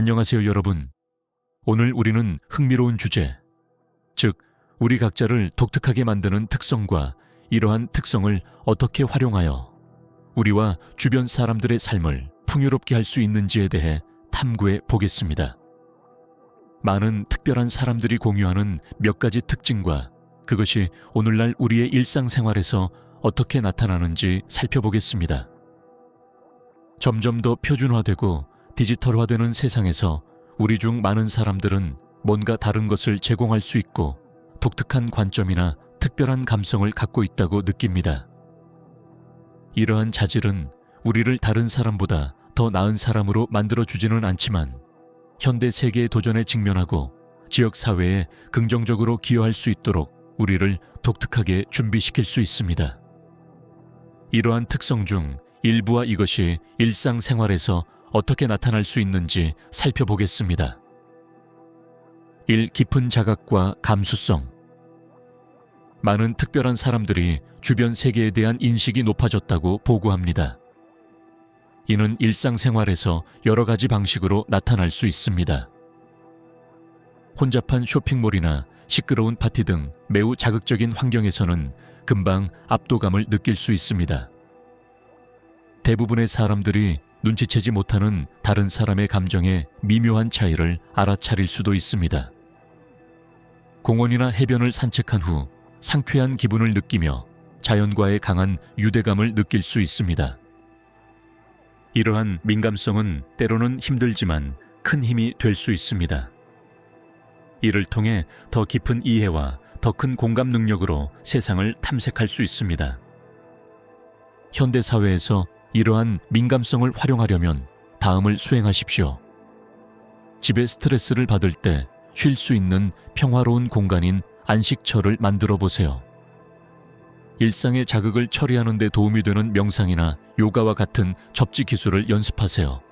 안녕하세요, 여러분. 오늘 우리는 흥미로운 주제, 즉, 우리 각자를 독특하게 만드는 특성과 이러한 특성을 어떻게 활용하여 우리와 주변 사람들의 삶을 풍요롭게 할 수 있는지에 대해 탐구해 보겠습니다. 많은 특별한 사람들이 공유하는 몇 가지 특징과 그것이 오늘날 우리의 일상생활에서 어떻게 나타나는지 살펴보겠습니다. 점점 더 표준화되고 디지털화되는 세상에서 우리 중 많은 사람들은 뭔가 다른 것을 제공할 수 있고 독특한 관점이나 특별한 감성을 갖고 있다고 느낍니다. 이러한 자질은 우리를 다른 사람보다 더 나은 사람으로 만들어주지는 않지만 현대 세계의 도전에 직면하고 지역 사회에 긍정적으로 기여할 수 있도록 우리를 독특하게 준비시킬 수 있습니다. 이러한 특성 중 일부와 이것이 일상생활에서 어떻게 나타날 수 있는지 살펴보겠습니다. 1. 깊은 자각과 감수성. 많은 특별한 사람들이 주변 세계에 대한 인식이 높아졌다고 보고합니다. 이는 일상생활에서 여러 가지 방식으로 나타날 수 있습니다. 혼잡한 쇼핑몰이나 시끄러운 파티 등 매우 자극적인 환경에서는 금방 압도감을 느낄 수 있습니다. 대부분의 사람들이 눈치채지 못하는 다른 사람의 감정에 미묘한 차이를 알아차릴 수도 있습니다. 공원이나 해변을 산책한 후 상쾌한 기분을 느끼며 자연과의 강한 유대감을 느낄 수 있습니다. 이러한 민감성은 때로는 힘들지만 큰 힘이 될 수 있습니다. 이를 통해 더 깊은 이해와 더 큰 공감 능력으로 세상을 탐색할 수 있습니다. 현대 사회에서 이러한 민감성을 활용하려면 다음을 수행하십시오. 집에 스트레스를 받을 때 쉴 수 있는 평화로운 공간인 안식처를 만들어 보세요. 일상의 자극을 처리하는 데 도움이 되는 명상이나 요가와 같은 접지 기술을 연습하세요.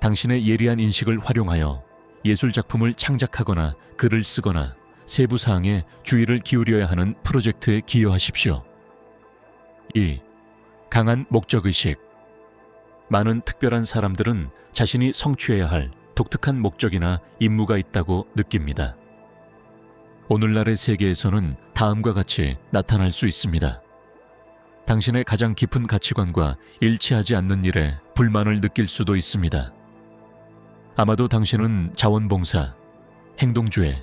당신의 예리한 인식을 활용하여 예술 작품을 창작하거나 글을 쓰거나 세부 사항에 주의를 기울여야 하는 프로젝트에 기여하십시오. 2. 강한 목적 의식. 많은 특별한 사람들은 자신이 성취해야 할 독특한 목적이나 임무가 있다고 느낍니다. 오늘날의 세계에서는 다음과 같이 나타날 수 있습니다. 당신의 가장 깊은 가치관과 일치하지 않는 일에 불만을 느낄 수도 있습니다. 아마도 당신은 자원봉사, 행동주의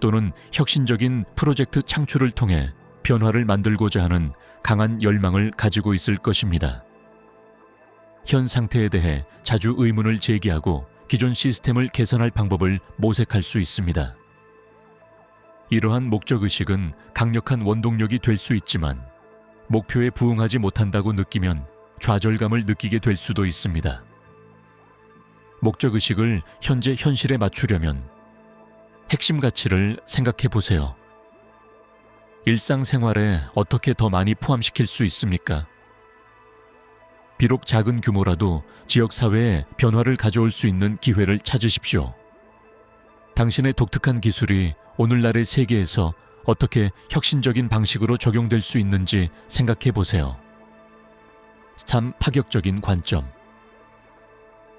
또는 혁신적인 프로젝트 창출을 통해 변화를 만들고자 하는 강한 열망을 가지고 있을 것입니다. 현 상태에 대해 자주 의문을 제기하고 기존 시스템을 개선할 방법을 모색할 수 있습니다. 이러한 목적의식은 강력한 원동력이 될 수 있지만 목표에 부응하지 못한다고 느끼면 좌절감을 느끼게 될 수도 있습니다. 목적의식을 현재 현실에 맞추려면 핵심 가치를 생각해 보세요. 일상생활에 어떻게 더 많이 포함시킬 수 있습니까? 비록 작은 규모라도 지역사회에 변화를 가져올 수 있는 기회를 찾으십시오. 당신의 독특한 기술이 오늘날의 세계에서 어떻게 혁신적인 방식으로 적용될 수 있는지 생각해 보세요. 3. 파격적인 관점.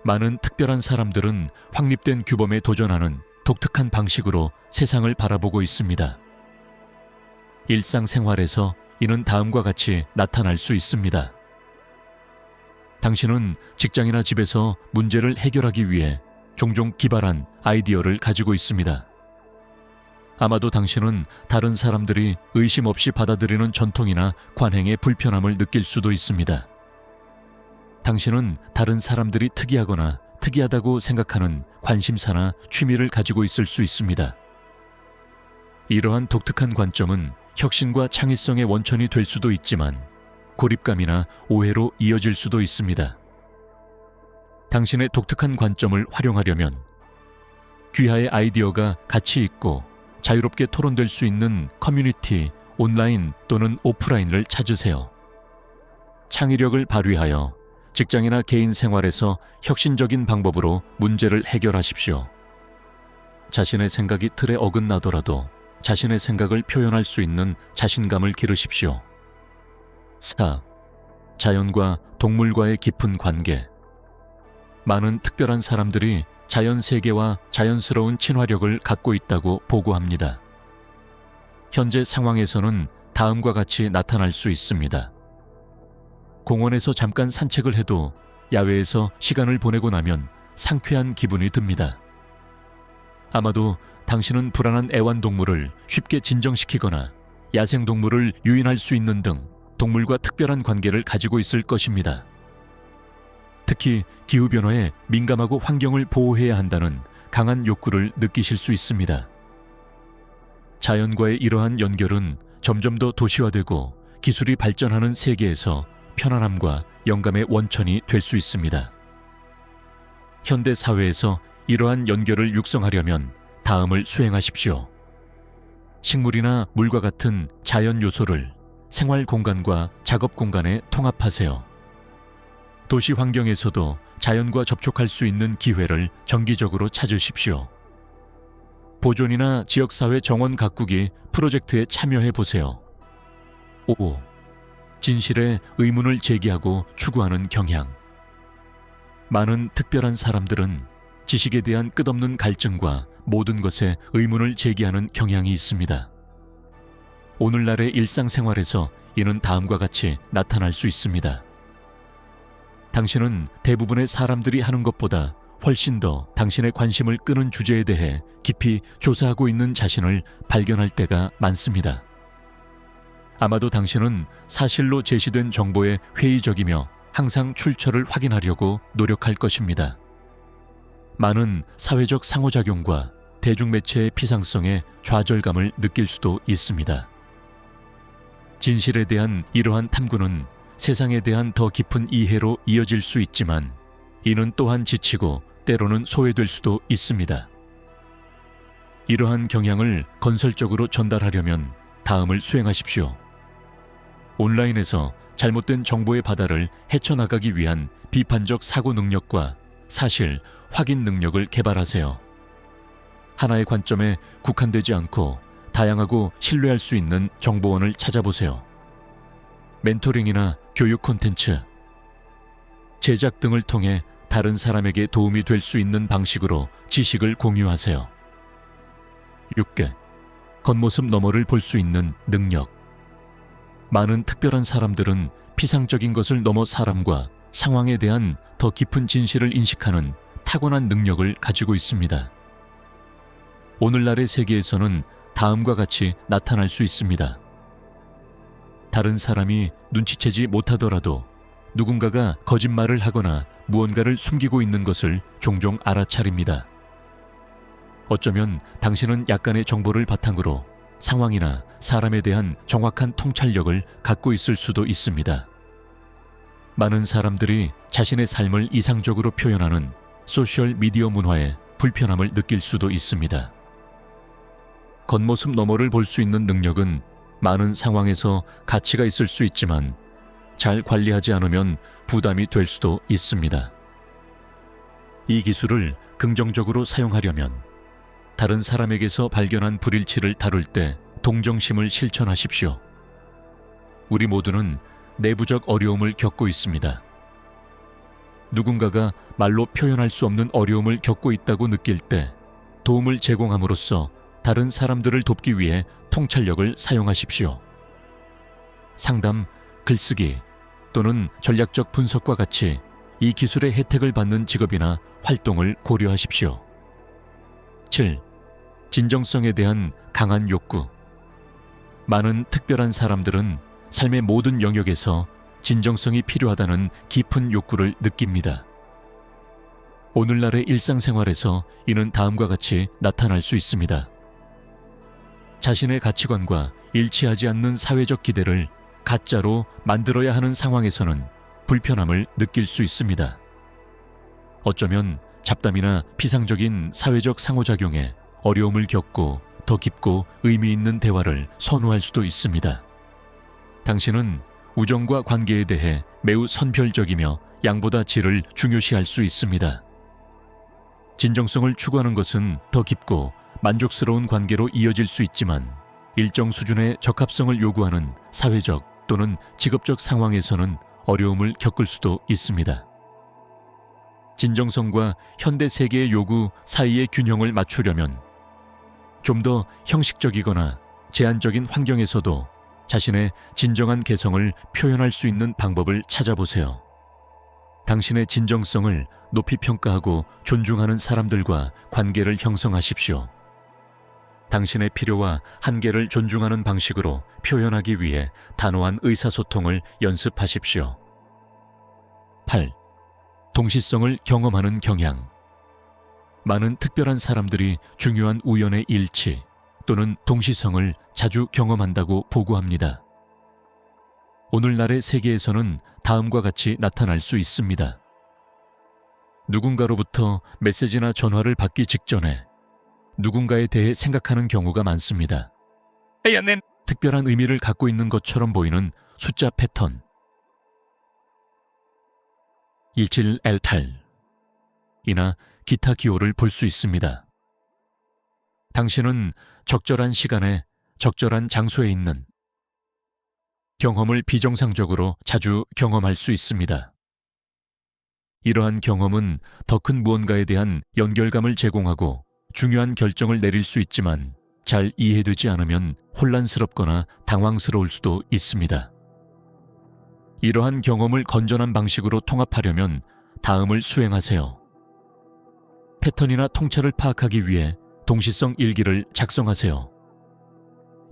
많은 특별한 사람들은 확립된 규범에 도전하는 독특한 방식으로 세상을 바라보고 있습니다. 일상생활에서 이는 다음과 같이 나타날 수 있습니다. 당신은 직장이나 집에서 문제를 해결하기 위해 종종 기발한 아이디어를 가지고 있습니다. 아마도 당신은 다른 사람들이 의심 없이 받아들이는 전통이나 관행의 불편함을 느낄 수도 있습니다. 당신은 다른 사람들이 특이하거나 특이하다고 생각하는 관심사나 취미를 가지고 있을 수 있습니다. 이러한 독특한 관점은 혁신과 창의성의 원천이 될 수도 있지만 고립감이나 오해로 이어질 수도 있습니다. 당신의 독특한 관점을 활용하려면 귀하의 아이디어가 가치 있고 자유롭게 토론될 수 있는 커뮤니티, 온라인 또는 오프라인을 찾으세요. 창의력을 발휘하여 직장이나 개인 생활에서 혁신적인 방법으로 문제를 해결하십시오. 자신의 생각이 틀에 어긋나더라도 자신의 생각을 표현할 수 있는 자신감을 기르십시오. 4. 자연과 동물과의 깊은 관계. 많은 특별한 사람들이 자연 세계와 자연스러운 친화력을 갖고 있다고 보고합니다. 현재 상황에서는 다음과 같이 나타날 수 있습니다. 공원에서 잠깐 산책을 해도 야외에서 시간을 보내고 나면 상쾌한 기분이 듭니다. 아마도 당신은 불안한 애완동물을 쉽게 진정시키거나 야생동물을 유인할 수 있는 등 동물과 특별한 관계를 가지고 있을 것입니다. 특히 기후변화에 민감하고 환경을 보호해야 한다는 강한 욕구를 느끼실 수 있습니다. 자연과의 이러한 연결은 점점 더 도시화되고 기술이 발전하는 세계에서 편안함과 영감의 원천이 될 수 있습니다. 현대 사회에서 이러한 연결을 육성하려면 다음을 수행하십시오. 식물이나 물과 같은 자연 요소를 생활 공간과 작업 공간에 통합하세요. 도시 환경에서도 자연과 접촉할 수 있는 기회를 정기적으로 찾으십시오. 보존이나 지역사회 정원 가꾸기 프로젝트에 참여해 보세요. 5. 진실에 의문을 제기하고 추구하는 경향. 많은 특별한 사람들은 지식에 대한 끝없는 갈증과 모든 것에 의문을 제기하는 경향이 있습니다. 오늘날의 일상생활에서 이는 다음과 같이 나타날 수 있습니다. 당신은 대부분의 사람들이 하는 것보다 훨씬 더 당신의 관심을 끄는 주제에 대해 깊이 조사하고 있는 자신을 발견할 때가 많습니다. 아마도 당신은 사실로 제시된 정보에 회의적이며 항상 출처를 확인하려고 노력할 것입니다. 많은 사회적 상호작용과 대중매체의 피상성에 좌절감을 느낄 수도 있습니다. 진실에 대한 이러한 탐구는 세상에 대한 더 깊은 이해로 이어질 수 있지만 이는 또한 지치고 때로는 소외될 수도 있습니다. 이러한 경향을 건설적으로 전달하려면 다음을 수행하십시오. 온라인에서 잘못된 정보의 바다를 헤쳐나가기 위한 비판적 사고 능력과 사실, 확인 능력을 개발하세요. 하나의 관점에 국한되지 않고 다양하고 신뢰할 수 있는 정보원을 찾아보세요. 멘토링이나 교육 콘텐츠, 제작 등을 통해 다른 사람에게 도움이 될 수 있는 방식으로 지식을 공유하세요. 6개. 겉모습 너머를 볼 수 있는 능력. 많은 특별한 사람들은 피상적인 것을 넘어 사람과 상황에 대한 더 깊은 진실을 인식하는 타고난 능력을 가지고 있습니다. 오늘날의 세계에서는 다음과 같이 나타날 수 있습니다. 다른 사람이 눈치채지 못하더라도 누군가가 거짓말을 하거나 무언가를 숨기고 있는 것을 종종 알아차립니다. 어쩌면 당신은 약간의 정보를 바탕으로 상황이나 사람에 대한 정확한 통찰력을 갖고 있을 수도 있습니다. 많은 사람들이 자신의 삶을 이상적으로 표현하는 소셜 미디어 문화에 불편함을 느낄 수도 있습니다. 겉모습 너머를 볼 수 있는 능력은 많은 상황에서 가치가 있을 수 있지만 잘 관리하지 않으면 부담이 될 수도 있습니다. 이 기술을 긍정적으로 사용하려면 다른 사람에게서 발견한 불일치를 다룰 때 동정심을 실천하십시오. 우리 모두는 내부적 어려움을 겪고 있습니다. 누군가가 말로 표현할 수 없는 어려움을 겪고 있다고 느낄 때 도움을 제공함으로써 다른 사람들을 돕기 위해 통찰력을 사용하십시오. 상담, 글쓰기 또는 전략적 분석과 같이 이 기술의 혜택을 받는 직업이나 활동을 고려하십시오. 7. 진정성에 대한 강한 욕구. 많은 특별한 사람들은 삶의 모든 영역에서 진정성이 필요하다는 깊은 욕구를 느낍니다. 오늘날의 일상생활에서 이는 다음과 같이 나타날 수 있습니다. 자신의 가치관과 일치하지 않는 사회적 기대를 가짜로 만들어야 하는 상황에서는 불편함을 느낄 수 있습니다. 어쩌면 잡담이나 피상적인 사회적 상호작용에 어려움을 겪고 더 깊고 의미 있는 대화를 선호할 수도 있습니다. 당신은 우정과 관계에 대해 매우 선별적이며 양보다 질을 중요시할 수 있습니다. 진정성을 추구하는 것은 더 깊고 만족스러운 관계로 이어질 수 있지만 일정 수준의 적합성을 요구하는 사회적 또는 직업적 상황에서는 어려움을 겪을 수도 있습니다. 진정성과 현대 세계의 요구 사이의 균형을 맞추려면 좀 더 형식적이거나 제한적인 환경에서도 자신의 진정한 개성을 표현할 수 있는 방법을 찾아보세요. 당신의 진정성을 높이 평가하고 존중하는 사람들과 관계를 형성하십시오. 당신의 필요와 한계를 존중하는 방식으로 표현하기 위해 단호한 의사소통을 연습하십시오. 8. 동시성을 경험하는 경향. 많은 특별한 사람들이 중요한 우연의 일치 또는 동시성을 자주 경험한다고 보고합니다. 오늘날의 세계에서는 다음과 같이 나타날 수 있습니다. 누군가로부터 메시지나 전화를 받기 직전에 누군가에 대해 생각하는 경우가 많습니다. 특별한 의미를 갖고 있는 것처럼 보이는 숫자 패턴. 17L8 이나 기타 기호를 볼 수 있습니다. 당신은 적절한 시간에 적절한 장소에 있는 경험을 비정상적으로 자주 경험할 수 있습니다. 이러한 경험은 더 큰 무언가에 대한 연결감을 제공하고 중요한 결정을 내릴 수 있지만 잘 이해되지 않으면 혼란스럽거나 당황스러울 수도 있습니다. 이러한 경험을 건전한 방식으로 통합하려면 다음을 수행하세요. 패턴이나 통찰을 파악하기 위해 동시성 일기를 작성하세요.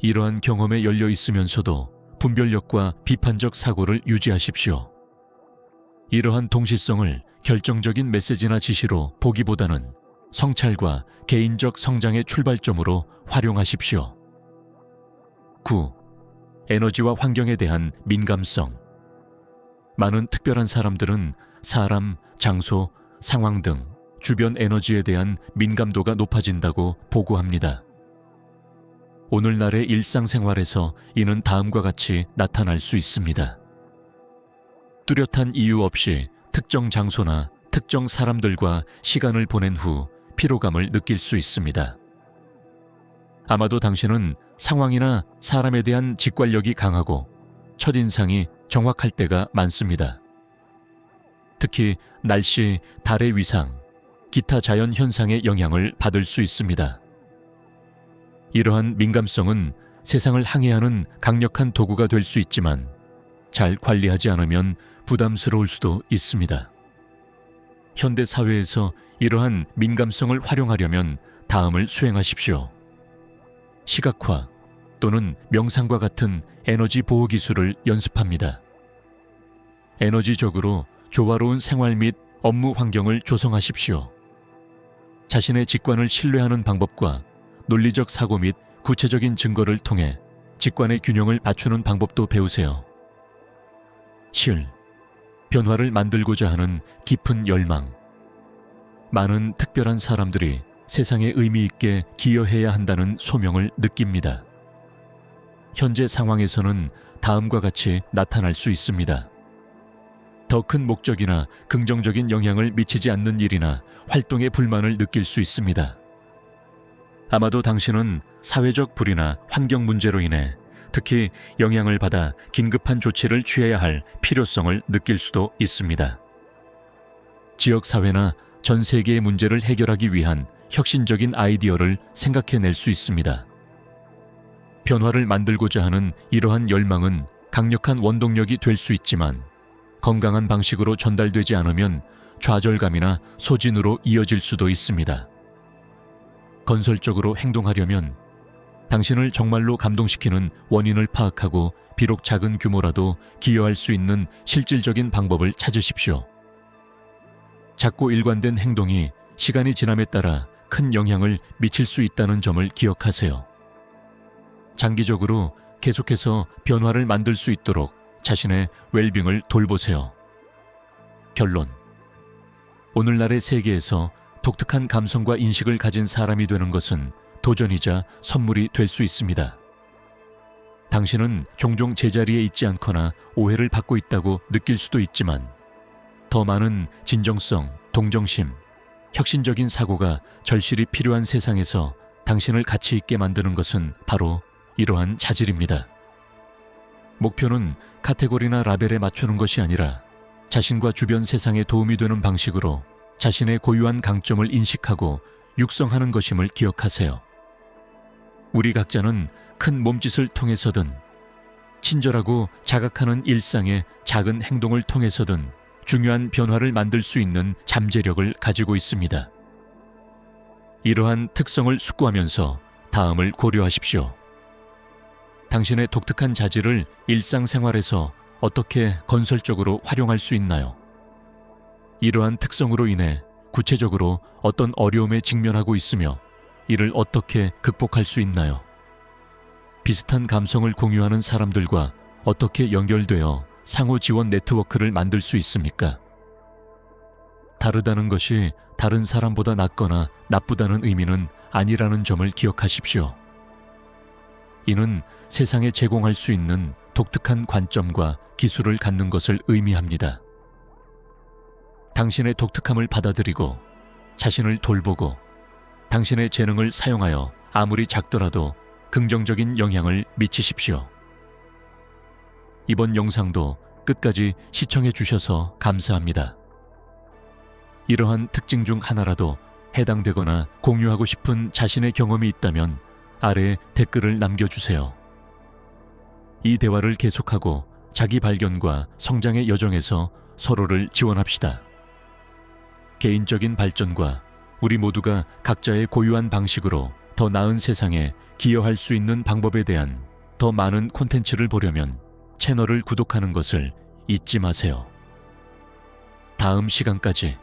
이러한 경험에 열려 있으면서도 분별력과 비판적 사고를 유지하십시오. 이러한 동시성을 결정적인 메시지나 지시로 보기보다는 성찰과 개인적 성장의 출발점으로 활용하십시오. 9. 에너지와 환경에 대한 민감성. 많은 특별한 사람들은 사람, 장소, 상황 등 주변 에너지에 대한 민감도가 높아진다고 보고합니다. 오늘날의 일상생활에서 이는 다음과 같이 나타날 수 있습니다. 뚜렷한 이유 없이 특정 장소나 특정 사람들과 시간을 보낸 후 피로감을 느낄 수 있습니다. 아마도 당신은 상황이나 사람에 대한 직관력이 강하고 첫인상이 정확할 때가 많습니다. 특히 날씨, 달의 위상, 기타 자연 현상의 영향을 받을 수 있습니다. 이러한 민감성은 세상을 항해하는 강력한 도구가 될 수 있지만 잘 관리하지 않으면 부담스러울 수도 있습니다. 현대 사회에서 이러한 민감성을 활용하려면 다음을 수행하십시오. 시각화 또는 명상과 같은 에너지 보호 기술을 연습합니다. 에너지적으로 조화로운 생활 및 업무 환경을 조성하십시오. 자신의 직관을 신뢰하는 방법과 논리적 사고 및 구체적인 증거를 통해 직관의 균형을 맞추는 방법도 배우세요. 실, 변화를 만들고자 하는 깊은 열망. 많은 특별한 사람들이 세상에 의미 있게 기여해야 한다는 소명을 느낍니다. 현재 상황에서는 다음과 같이 나타날 수 있습니다. 더 큰 목적이나 긍정적인 영향을 미치지 않는 일이나 활동에 불만을 느낄 수 있습니다. 아마도 당신은 사회적 불이나 환경 문제로 인해 특히 영향을 받아 긴급한 조치를 취해야 할 필요성을 느낄 수도 있습니다. 지역 사회나 전 세계의 문제를 해결하기 위한 혁신적인 아이디어를 생각해낼 수 있습니다. 변화를 만들고자 하는 이러한 열망은 강력한 원동력이 될 수 있지만 건강한 방식으로 전달되지 않으면 좌절감이나 소진으로 이어질 수도 있습니다. 건설적으로 행동하려면 당신을 정말로 감동시키는 원인을 파악하고 비록 작은 규모라도 기여할 수 있는 실질적인 방법을 찾으십시오. 작고 일관된 행동이 시간이 지남에 따라 큰 영향을 미칠 수 있다는 점을 기억하세요. 장기적으로 계속해서 변화를 만들 수 있도록 자신의 웰빙을 돌보세요. 결론. 오늘날의 세계에서 독특한 감성과 인식을 가진 사람이 되는 것은 도전이자 선물이 될 수 있습니다. 당신은 종종 제자리에 있지 않거나 오해를 받고 있다고 느낄 수도 있지만 더 많은 진정성, 동정심, 혁신적인 사고가 절실히 필요한 세상에서 당신을 가치 있게 만드는 것은 바로 이러한 자질입니다. 목표는 카테고리나 라벨에 맞추는 것이 아니라 자신과 주변 세상에 도움이 되는 방식으로 자신의 고유한 강점을 인식하고 육성하는 것임을 기억하세요. 우리 각자는 큰 몸짓을 통해서든 친절하고 자각하는 일상의 작은 행동을 통해서든 중요한 변화를 만들 수 있는 잠재력을 가지고 있습니다. 이러한 특성을 숙고하면서 다음을 고려하십시오. 당신의 독특한 자질을 일상생활에서 어떻게 건설적으로 활용할 수 있나요? 이러한 특성으로 인해 구체적으로 어떤 어려움에 직면하고 있으며 이를 어떻게 극복할 수 있나요? 비슷한 감성을 공유하는 사람들과 어떻게 연결되어 상호 지원 네트워크를 만들 수 있습니까? 다르다는 것이 다른 사람보다 낫거나 나쁘다는 의미는 아니라는 점을 기억하십시오. 이는 세상에 제공할 수 있는 독특한 관점과 기술을 갖는 것을 의미합니다. 당신의 독특함을 받아들이고 자신을 돌보고 당신의 재능을 사용하여 아무리 작더라도 긍정적인 영향을 미치십시오. 이번 영상도 끝까지 시청해 주셔서 감사합니다. 이러한 특징 중 하나라도 해당되거나 공유하고 싶은 자신의 경험이 있다면 아래에 댓글을 남겨주세요. 이 대화를 계속하고 자기 발견과 성장의 여정에서 서로를 지원합시다. 개인적인 발전과 우리 모두가 각자의 고유한 방식으로 더 나은 세상에 기여할 수 있는 방법에 대한 더 많은 콘텐츠를 보려면 채널을 구독하는 것을 잊지 마세요. 다음 시간까지